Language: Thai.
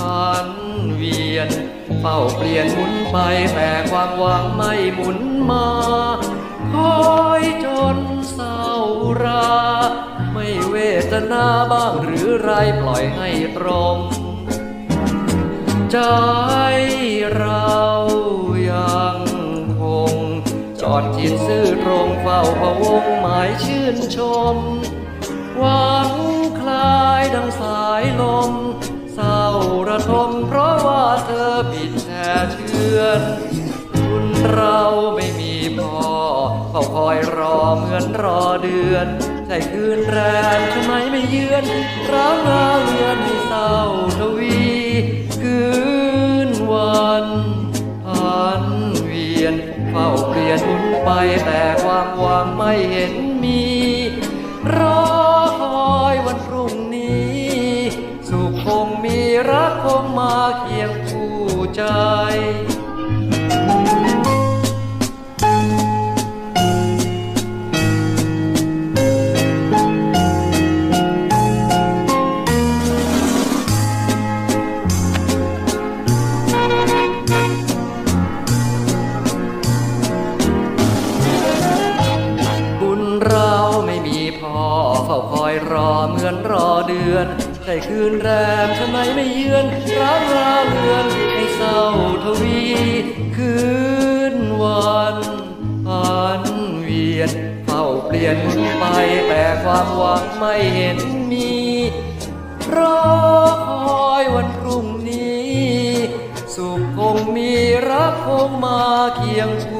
ฉันเวียนเฝ้าเปลี่ยนหมุนไปแต่ความหวังไม่หมุนมาคอยจนเศร้ารา ไม่เวทนาบ้างหรือไรปล่อยให้ตรง ใจเรายังคง จอดจินซื่อตรงเฝ้าพะวงหมายชื่นชม หวังคลายดังสายลม คอยรอเหมือนรอเดือนใช่คืนแรมทำไมไม่เยือนร้างาเรือนให้เศร้าทวี คืนวันพันเวียนเฝ้าเปลี่ยนหมุนไปแต่ความหวังไม่เห็นมี รอคอยวันพรุ่งนี้ สุขคงมีรักคงมาเคียงคู่ใจ เราไม่มีพ่อเฝ้าคอยรอเหมือนรอเดือนใช่คืนแรมทำไมไม่เยือนร้างราเรือนให้เศร้าทวี คืนวันพันเวียนเฝ้าเปลี่ยนหมุนไปแต่ความหวังไม่เห็นมีรอคอยวันพรุ่งนี้ สุขคงมีรักคงมาเคียงคู่